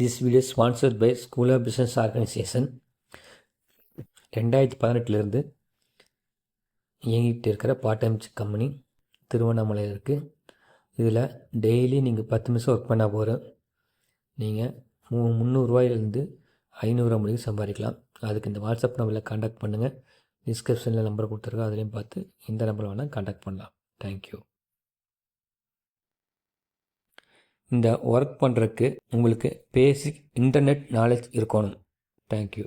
This video sponsored by school of business organisation ரெண்டாயிரத்தி பதினெட்டுலேருந்து இயங்கிட்டு இருக்கிற பார்ட் டைம் கம்பெனி திருவண்ணாமலையில் இருக்குது இதில் டெய்லி நீங்கள் பத்து நிமிஷம் ஒர்க் பண்ணால் போகிறோம் நீங்கள் மூ முந்நூறுரூவாயிலேருந்து ஐநூறுரூவா முடிவு சம்பாதிக்கலாம். அதுக்கு இந்த வாட்ஸ்அப் நம்பரில் காண்டாக்ட் பண்ணுங்கள் டிஸ்கிரிப்ஷனில் நம்பர் கொடுத்துருக்கோம் அதுலேயும் பார்த்து இந்த நம்பரில் வேணால் காண்டாக்ட் பண்ணலாம். தேங்க்யூ இந்த ஒர்க் பண்ணுறதுக்கு உங்களுக்கு பேசிக் இன்டர்நெட் நாலேஜ் இருக்கணும். தேங்க்யூ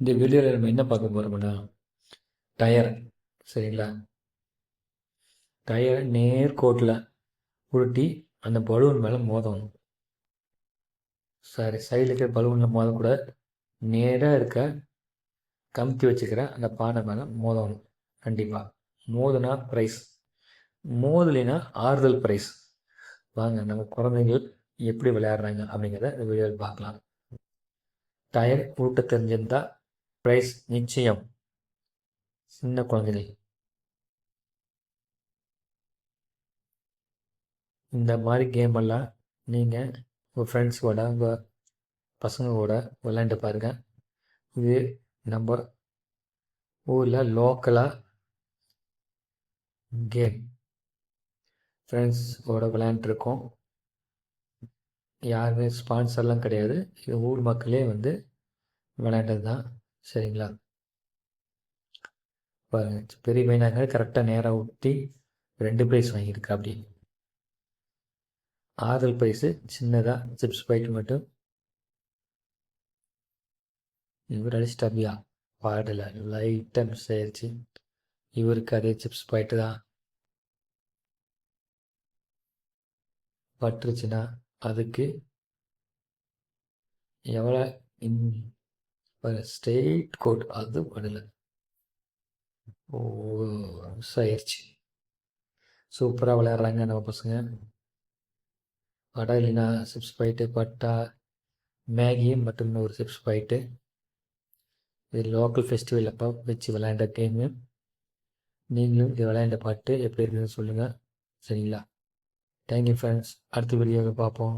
இந்த வீடியோவில் நம்ம என்ன பார்க்க போகிறோம்னா டயர் சரிங்களா? டயர் நேர்கோட்டில் உருட்டி அந்த பலூன் மேலே மோதணும். சாரி சைடில் இருக்கிற பலூனில் மோதக்கூட நேராக இருக்க கமுத்தி வச்சுக்கிற அந்த பானை மேலே மோதணும் கண்டிப்பாக மோதுனா ப்ரைஸ் மோதலினா ஆறுதல் ப்ரைஸ் வாங்க நம்ம குழந்தைகள் எப்படி விளையாடுறாங்க அப்படிங்கிறத இந்த வீடியோவில் பார்க்கலாம். டயர் உருட்ட தெரிஞ்சிருந்தால் ப்ரைஸ் நிச்சயம். சின்ன குழந்தைகள். இந்த மாதிரி கேம் எல்லாம் நீங்கள் உங்கள் ஃப்ரெண்ட்ஸோட உங்கள் பசங்களோட விளையாண்டு பாருங்கள் இது நம்ம ஊரில் லோக்கலாக கேம் ஃப்ரெண்ட்ஸோட விளையாண்டுருக்கோம் யாருமே ஸ்பான்சர்லாம் கிடையாது. இது ஊர் மக்களே வந்து விளையாண்டது தான் சரிங்களா? பெரிய பையனாக கரெக்டாக நேராக ஊற்றி ரெண்டு ப்ரைஸ் வாங்கியிருக்கா அப்படி ஆறுதல் ப்ரைஸு சின்னதாக சிப்ஸ் பைட் மட்டும். இவர் அடிச்சிட்டாபியா? பாடலை லைட்டாக மிஸ் ஆயிடுச்சு இவருக்கு அதே சிப்ஸ் பாயிட்டு தான். பட்டுருச்சுன்னா அதுக்கு எவ்வளோ இன் ஸ்ட்ரெயிட் கோட் அது பண்ணல ஓ மிஸ் ஆயிடுச்சு சூப்பராக விளையாடுறாங்க நம்ம பசங்க வடை இல்லைன்னா சிப்ஸ் போயிட்டு பட்டா மேகி மட்டும் ஒரு சிப்ஸ் போயிட்டு இது லோக்கல் ஃபெஸ்டிவல் அப்போ வச்சு விளையாண்ட கேமு நீங்களும் இது விளையாண்ட பாட்டு எப்படி இருக்குதுன்னு சொல்லுங்கள் சரிங்களா தேங்க்யூ ஃப்ரெண்ட்ஸ் அடுத்த வீடியோவை பார்ப்போம்।